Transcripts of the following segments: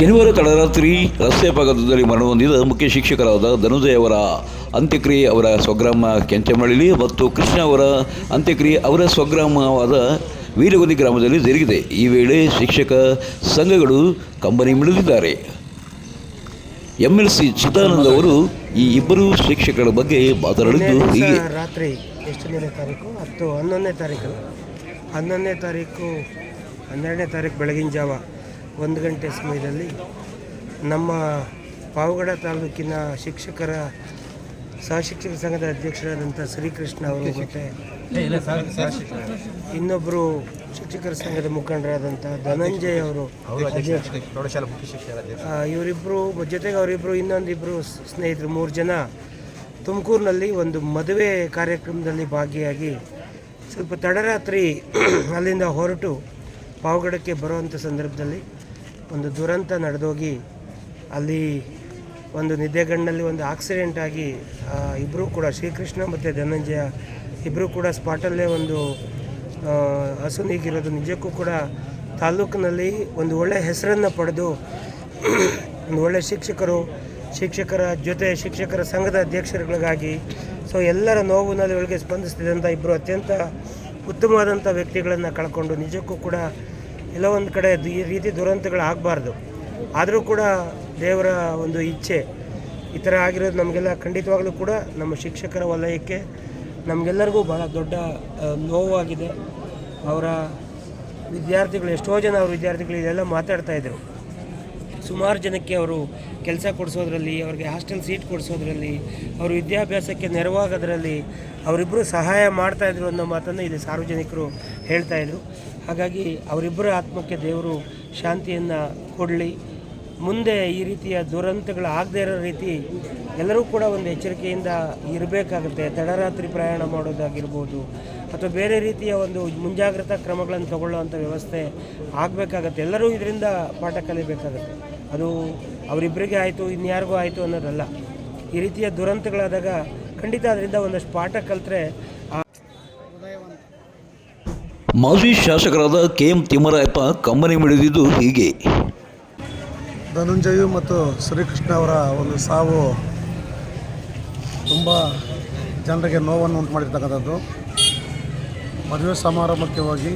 ಶನಿವಾರ ತಡರಾತ್ರಿ ರಸ್ತೆ ಅಪಘಾತದಲ್ಲಿ ಮರಣ ಹೊಂದಿದ ಮುಖ್ಯ ಶಿಕ್ಷಕರಾದ ಧನುಜಯ ಅವರ ಅಂತ್ಯಕ್ರಿಯೆ ಅವರ ಸ್ವಗ್ರಾಮ ಕೆಂಚಮಳ್ಳಿ ಮತ್ತು ಕೃಷ್ಣ ಅವರ ಅಂತ್ಯಕ್ರಿಯೆ ಅವರ ಸ್ವಗ್ರಾಮವಾದ ವೀರಗುಂದಿ ಗ್ರಾಮದಲ್ಲಿ ಜರುಗಿದೆ. ಈ ವೇಳೆ ಶಿಕ್ಷಕ ಸಂಘಗಳು ಕಂಬನಿ ಮಿಡಿದಿದ್ದಾರೆ. ಎಂ ಎಲ್ ಸಿ ಚಿದಾನಂದ ಅವರು ಈ ಇಬ್ಬರು ಶಿಕ್ಷಕರ ಬಗ್ಗೆ ಮಾತನಾಡಿದ್ದು ಹೀಗೆ. ರಾತ್ರಿ ಎಷ್ಟನೇ ತಾರೀಕು? ಹತ್ತು ಹನ್ನೊಂದನೇ ತಾರೀಕು. ಹನ್ನೊಂದನೇ ತಾರೀಕು ಹನ್ನೆರಡನೇ ತಾರೀಕು ಬೆಳಗಿನ ಜಾವ. ಒಂದು ಗಂಟೆ ಸಮಯದಲ್ಲಿ ನಮ್ಮ ಪಾವಗಡ ತಾಲೂಕಿನ ಶಿಕ್ಷಕರ ಸಹಶಿಕ್ಷಕ ಸಂಘದ ಅಧ್ಯಕ್ಷರಾದಂಥ ಶ್ರೀಕೃಷ್ಣ ಅವರು ಮತ್ತು ಇನ್ನೊಬ್ಬರು ಶಿಕ್ಷಕರ ಸಂಘದ ಮುಖಂಡರಾದಂಥ ಧನಂಜಯ್ ಅವರು ಇವರಿಬ್ಬರು ಜೊತೆಗೆ ಅವರಿಬ್ಬರು ಇನ್ನೊಂದಿಬ್ಬರು ಸ್ನೇಹಿತರು ಮೂರು ಜನ ತುಮಕೂರಿನಲ್ಲಿ ಒಂದು ಮದುವೆ ಕಾರ್ಯಕ್ರಮದಲ್ಲಿ ಭಾಗಿಯಾಗಿ ಸ್ವಲ್ಪ ತಡರಾತ್ರಿ ಅಲ್ಲಿಂದ ಹೊರಟು ಪಾವಗಡಕ್ಕೆ ಬರುವಂಥ ಸಂದರ್ಭದಲ್ಲಿ ಒಂದು ದುರಂತ ನಡೆದೋಗಿ ಅಲ್ಲಿ ಒಂದು ನಿದ್ದೆಗಣ್ಣಲ್ಲಿ ಒಂದು ಆಕ್ಸಿಡೆಂಟ್ ಆಗಿ ಇಬ್ಬರು ಕೂಡ ಶ್ರೀಕೃಷ್ಣ ಮತ್ತು ಧನಂಜಯ ಇಬ್ಬರೂ ಕೂಡ ಸ್ಪಾಟಲ್ಲೇ ಒಂದು ಹಸು ನೀಗಿರೋದು ನಿಜಕ್ಕೂ ಕೂಡ ತಾಲೂಕಿನಲ್ಲಿ ಒಂದು ಒಳ್ಳೆಯ ಹೆಸರನ್ನು ಪಡೆದು, ಒಂದು ಒಳ್ಳೆಯ ಶಿಕ್ಷಕರು, ಶಿಕ್ಷಕರ ಜೊತೆ ಶಿಕ್ಷಕರ ಸಂಘದ ಅಧ್ಯಕ್ಷರುಗಳಿಗಾಗಿ ಸೊ ಎಲ್ಲರ ನೋವಿನಲ್ಲಿ ಒಳಗೆ ಸ್ಪಂದಿಸ್ತಿದ್ದಂಥ ಇಬ್ಬರು ಅತ್ಯಂತ ಉತ್ತಮವಾದಂಥ ವ್ಯಕ್ತಿಗಳನ್ನು ಕಳ್ಕೊಂಡು ನಿಜಕ್ಕೂ ಕೂಡ ಎಲ್ಲ ಒಂದು ಕಡೆ ಈ ರೀತಿ ದುರಂತಗಳು ಆಗಬಾರ್ದು. ಆದರೂ ಕೂಡ ದೇವರ ಒಂದು ಇಚ್ಛೆ ಈ ಥರ ಆಗಿರೋದು ನಮಗೆಲ್ಲ ಖಂಡಿತವಾಗಲೂ ಕೂಡ ನಮ್ಮ ಶಿಕ್ಷಕರ ವಲಯಕ್ಕೆ ನಮಗೆಲ್ಲರಿಗೂ ಭಾಳ ದೊಡ್ಡ ನೋವಾಗಿದೆ. ಅವರ ವಿದ್ಯಾರ್ಥಿಗಳು, ಎಷ್ಟೋ ಜನ ಅವ್ರ ವಿದ್ಯಾರ್ಥಿಗಳು ಇದೆಲ್ಲ ಮಾತಾಡ್ತಾ ಇದ್ರು. ಸುಮಾರು ಜನಕ್ಕೆ ಅವರು ಕೆಲಸ ಕೊಡಿಸೋದ್ರಲ್ಲಿ, ಅವ್ರಿಗೆ ಹಾಸ್ಟೆಲ್ ಸೀಟ್ ಕೊಡಿಸೋದ್ರಲ್ಲಿ, ಅವರು ವಿದ್ಯಾಭ್ಯಾಸಕ್ಕೆ ನೆರವಾಗೋದ್ರಲ್ಲಿ ಅವರಿಬ್ಬರು ಸಹಾಯ ಮಾಡ್ತಾಯಿದ್ರು ಅನ್ನೋ ಮಾತನ್ನು ಇಲ್ಲಿ ಸಾರ್ವಜನಿಕರು ಹೇಳ್ತಾಯಿದ್ರು ಹಾಗಾಗಿ ಅವರಿಬ್ಬರ ಆತ್ಮಕ್ಕೆ ದೇವರು ಶಾಂತಿಯನ್ನು ಕೊಡಲಿ. ಮುಂದೆ ಈ ರೀತಿಯ ದುರಂತಗಳು ಆಗದೇ ಇರೋ ರೀತಿ ಎಲ್ಲರೂ ಕೂಡ ಒಂದು ಎಚ್ಚರಿಕೆಯಿಂದ ಇರಬೇಕಾಗುತ್ತೆ. ತಡರಾತ್ರಿ ಪ್ರಯಾಣ ಮಾಡೋದಾಗಿರ್ಬೋದು ಅಥವಾ ಬೇರೆ ರೀತಿಯ ಒಂದು ಮುಂಜಾಗ್ರತಾ ಕ್ರಮಗಳನ್ನು ತಗೊಳ್ಳುವಂಥ ವ್ಯವಸ್ಥೆ ಆಗಬೇಕಾಗತ್ತೆ. ಎಲ್ಲರೂ ಇದರಿಂದ ಪಾಠ ಕಲಿಬೇಕಾಗತ್ತೆ. ಅದು ಅವರಿಬ್ಬರಿಗೆ ಆಯಿತು ಇನ್ಯಾರಿಗೂ ಆಯಿತು ಅನ್ನೋದಲ್ಲ. ಈ ರೀತಿಯ ದುರಂತಗಳಾದಾಗ ಖಂಡಿತ ಅದರಿಂದ ಒಂದಷ್ಟು ಪಾಠ ಕಲಿತ್ರೆ ಆ ಮಾಜಿ ಶಾಸಕರಾದ ಕೆ ಎಂ ತಿಮ್ಮರಾಯಪ್ಪ ಕಂಬನಿ ಮಿಡಿದಿದ್ದು ಹೀಗೆ. ಧನುಂಜಯು ಮತ್ತು ಶ್ರೀಕೃಷ್ಣ ಅವರ ಒಂದು ಸಾವು ತುಂಬ ಜನರಿಗೆ ನೋವನ್ನು ಉಂಟು ಮಾಡಿರ್ತಕ್ಕಂಥದ್ದು ಮದುವೆ ಸಮಾರಂಭಕ್ಕೆ ಹೋಗಿ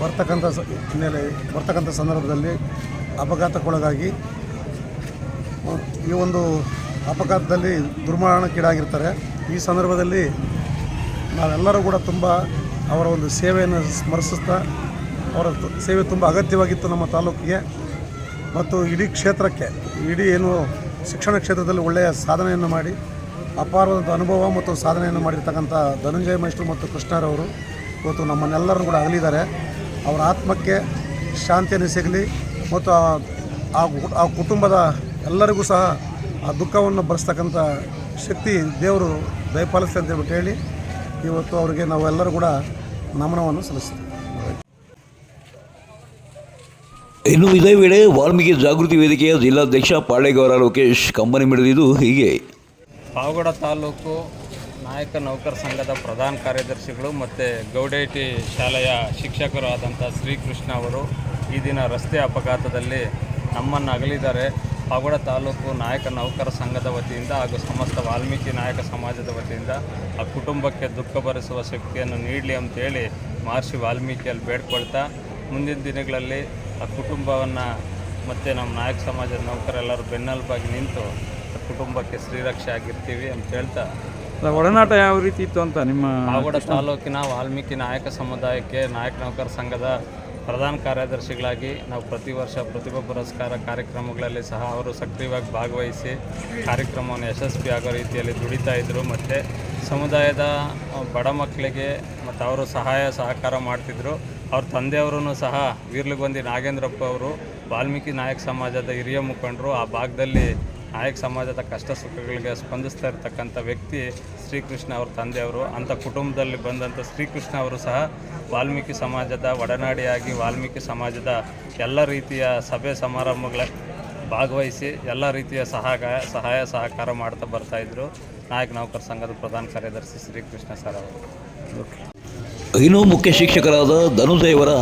ಬರ್ತಕ್ಕಂಥ ಹಿನ್ನೆಲೆ ಬರ್ತಕ್ಕಂಥ ಸಂದರ್ಭದಲ್ಲಿ ಅಪಘಾತಕ್ಕೊಳಗಾಗಿ ಈ ಒಂದು ಅಪಘಾತದಲ್ಲಿ ದುರ್ಮರಣಕ್ಕೀಡಾಗಿರ್ತಾರೆ. ಈ ಸಂದರ್ಭದಲ್ಲಿ ನಾವೆಲ್ಲರೂ ಕೂಡ ತುಂಬ ಅವರ ಒಂದು ಸೇವೆಯನ್ನು ಸ್ಮರಿಸುತ್ತಾ, ಅವರ ಸೇವೆ ತುಂಬ ಅಗತ್ಯವಾಗಿತ್ತು ನಮ್ಮ ತಾಲೂಕಿಗೆ. ಮತ್ತು ಇಡೀ ಕ್ಷೇತ್ರಕ್ಕೆ, ಇಡೀ ಏನು ಶಿಕ್ಷಣ ಕ್ಷೇತ್ರದಲ್ಲಿ ಒಳ್ಳೆಯ ಸಾಧನೆಯನ್ನು ಮಾಡಿ, ಅಪಾರವಾದಂಥ ಅನುಭವ ಮತ್ತು ಸಾಧನೆಯನ್ನು ಮಾಡಿರ್ತಕ್ಕಂಥ ಧನಂಜಯ ಮೈಸ್ಟ್ರು ಮತ್ತು ಕೃಷ್ಣರವರು ಇವತ್ತು ನಮ್ಮನ್ನೆಲ್ಲರನ್ನು ಕೂಡ ಅಗಲಿದ್ದಾರೆ. ಅವರ ಆತ್ಮಕ್ಕೆ ಶಾಂತಿಯನ್ನು ಸಿಗಲಿ. ಮತ್ತು ಆ- ಆ ಕು- ಆ ಕುಟುಂಬದ ಎಲ್ಲರಿಗೂ ಸಹ ಆ ದುಃಖವನ್ನು ಭರಿಸ್ತಕ್ಕಂಥ ಶಕ್ತಿ ದೇವರು ದಯಪಾಲಿಸಲಿ ಅಂತ ಹೇಳ್ಬಿಟ್ಟು ಹೇಳಿ ಇವತ್ತು ಅವರಿಗೆ ನಾವೆಲ್ಲರೂ ಕೂಡ ನಮನವನ್ನು ಸಲ್ಲಿಸ್ತೀವಿ. ಇನ್ನು ಇದೇ ವೇಳೆ ವಾಲ್ಮೀಕಿ ಜಾಗೃತಿ ವೇದಿಕೆಯ ಜಿಲ್ಲಾಧ್ಯಕ್ಷ ಪಾಳೇಗೌರ ಲೋಕೇಶ್ ಕಂಬನಿ ಮಿಡಿದಿದ್ದು ಹೀಗೆ. ಪಾವಗಡ ತಾಲೂಕು ನಾಯಕ ನೌಕರ ಸಂಘದ ಪ್ರಧಾನ ಕಾರ್ಯದರ್ಶಿಗಳು ಮತ್ತು ಗೌಡೇಟಿ ಶಾಲೆಯ ಶಿಕ್ಷಕರು ಆದಂಥ ಶ್ರೀಕೃಷ್ಣ ಅವರು ಈ ದಿನ ರಸ್ತೆ ಅಪಘಾತದಲ್ಲಿ ನಮ್ಮನ್ನು ಅಗಲಿದ್ದಾರೆ. ಪಗಡ ತಾಲೂಕು ನಾಯಕ ನೌಕರ ಸಂಘದ ವತಿಯಿಂದ ಹಾಗೂ ಸಮಸ್ತ ವಾಲ್ಮೀಕಿ ನಾಯಕ ಸಮಾಜದ ವತಿಯಿಂದ ಆ ಕುಟುಂಬಕ್ಕೆ ದುಃಖ ಭರಿಸುವ ಶಕ್ತಿಯನ್ನು ನೀಡಲಿ ಅಂತೇಳಿ ಮಹರ್ಷಿ ವಾಲ್ಮೀಕಿಯಲ್ಲಿ ಬೇಡ್ಕೊಳ್ತಾ ಮುಂದಿನ ದಿನಗಳಲ್ಲಿ ಆ ಕುಟುಂಬವನ್ನು ಮತ್ತು ನಮ್ಮ ನಾಯಕ ಸಮಾಜದ ನೌಕರೆಲ್ಲರೂ ಬೆನ್ನೆಲುಬಾಗಿ ನಿಂತು ಆ ಕುಟುಂಬಕ್ಕೆ ಶ್ರೀರಕ್ಷೆ ಆಗಿರ್ತೀವಿ ಅಂತ ಹೇಳ್ತಾ. ಒಡನಾಟ ಯಾವ ರೀತಿ ಇತ್ತು ಅಂತ ನಿಮ್ಮ ಆಗೋಡ ತಾಲೂಕಿನ ವಾಲ್ಮೀಕಿ ನಾಯಕ ಸಮುದಾಯಕ್ಕೆ ನಾಯಕ ನೌಕರ ಸಂಘದ ಪ್ರಧಾನ ಕಾರ್ಯದರ್ಶಿಗಳಾಗಿ ನಾವು ಪ್ರತಿ ವರ್ಷ ಪ್ರತಿಭಾ ಪುರಸ್ಕಾರ ಕಾರ್ಯಕ್ರಮಗಳಲ್ಲಿ ಸಹ ಅವರು ಸಕ್ರಿಯವಾಗಿ ಭಾಗವಹಿಸಿ ಕಾರ್ಯಕ್ರಮವನ್ನು ಯಶಸ್ವಿ ಆಗೋ ರೀತಿಯಲ್ಲಿ ದುಡಿತಾ ಇದ್ದರು ಮತ್ತು ಸಮುದಾಯದ ಬಡ ಮಕ್ಕಳಿಗೆ ಮತ್ತು ಅವರು ಸಹಾಯ, ಸಹಕಾರ ಮಾಡ್ತಿದ್ರು. ಅವ್ರ ತಂದೆಯವರೂ ಸಹ ವೀರ್ಲಗೊಂದಿ ನಾಗೇಂದ್ರಪ್ಪ ಅವರು ವಾಲ್ಮೀಕಿ ನಾಯಕ ಸಮಾಜದ ಹಿರಿಯ ಮುಖಂಡರು ಆ ಭಾಗದಲ್ಲಿ ನಾಯಕ ಸಮಾಜದ ಕಷ್ಟ ಸುಖಗಳಿಗೆ ಸ್ಪಂದಿಸ್ತಾ ಇರ್ತಕ್ಕಂಥ ವ್ಯಕ್ತಿ ಶ್ರೀಕೃಷ್ಣ ಅವ್ರ ತಂದೆಯವರು. ಅಂಥ ಕುಟುಂಬದಲ್ಲಿ ಬಂದಂಥ ಶ್ರೀಕೃಷ್ಣ ಅವರು ಸಹ ವಾಲ್ಮೀಕಿ ಸಮಾಜದ ಒಡನಾಡಿಯಾಗಿ ವಾಲ್ಮೀಕಿ ಸಮಾಜದ ಎಲ್ಲ ರೀತಿಯ ಸಭೆ ಸಮಾರಂಭಗಳ ಭಾಗವಹಿಸಿ ಎಲ್ಲ ರೀತಿಯ ಸಹಾಯ ಸಹಾಯ ಸಹಕಾರ ಮಾಡ್ತಾ ಬರ್ತಾಯಿದ್ರು ನಾಯಕ ನೌಕರ ಸಂಘದ ಪ್ರಧಾನ ಕಾರ್ಯದರ್ಶಿ ಶ್ರೀಕೃಷ್ಣ ಸರ್ ಅವರು. ಇನ್ನು ಮುಖ್ಯ ಶಿಕ್ಷಕರಾದ ಧನುಜಯವರ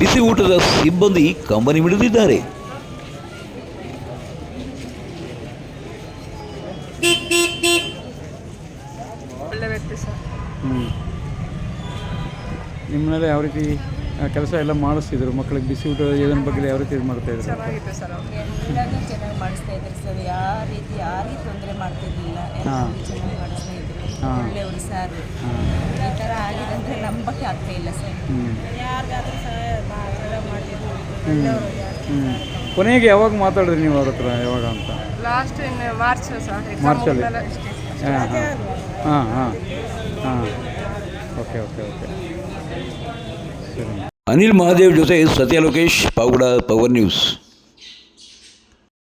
ಬಿಸಿ ಊಟದ ಸಿಬ್ಬಂದಿ ಕಂಬನಿ ಮಿಡಿದಿದ್ದಾರೆ ನಿಮ್ಮನೇಲೆ ಯಾವ ರೀತಿ ಕೆಲಸ ಎಲ್ಲ ಮಾಡಿಸ್ತಿದ್ರು? ಮಕ್ಕಳಿಗೆ ಬಿಸಿ ಊಟ ಏನೇನು ಬಗ್ಗೆ ಯಾವ ರೀತಿ ಇದು ಮಾಡ್ತಾಯಿದ್ರು ಚೆನ್ನಾಗಿತ್ತು ಸರ್. ಎಲ್ಲನೂ ಚೆನ್ನಾಗಿ ಮಾಡಿಸ್ತಾ ಇದ್ರು ಸರ್. ಯಾವ ರೀತಿ ಯಾರಿಗೆ ತೊಂದರೆ ಮಾಡ್ತಿರ್ಲಿಲ್ಲ. ಎಲ್ಲರೂ ಚೆನ್ನಾಗಿ ಮಾಡಿಸ್ತಾ ಇದ್ರು. ಒಳ್ಳೆಯವರು ಸರ್. ಈ ಥರ ಆಗಿದೆ ಅಂದರೆ ನಂಬಕ್ಕೆ ಆಗ್ತಾ ಇಲ್ಲ ಸರ್. ಯಾರಿಗಾದ್ರೂ ಸಹಾಯ ಮಾಡ್ತಿದ್ರು ಹ್ಞೂ ಕೊನೆಗೆ ಯಾವಾಗ ಮಾತಾಡಿದ್ರಿ ನೀವು ಅವ್ರ ಹತ್ರ ಯಾವಾಗ ಅಂತ? ಲಾಸ್ಟ್ ಇನ್ ಮಾರ್ಚ್ ಸರ್ ಮಾರ್ಚಲ್ಲಿ. ಹಾಂ. ಹಾಂ ಹಾಂ. ಓಕೆ ಓಕೆ ಓಕೆ ಸರಿ ಅನಿಲ್ ಮಹಾದೇವ್ ಜೊತೆ ಸತ್ಯ ಲೋಕೇಶ್ ಪಾವಗಡ ಪವರ್ ನ್ಯೂಸ್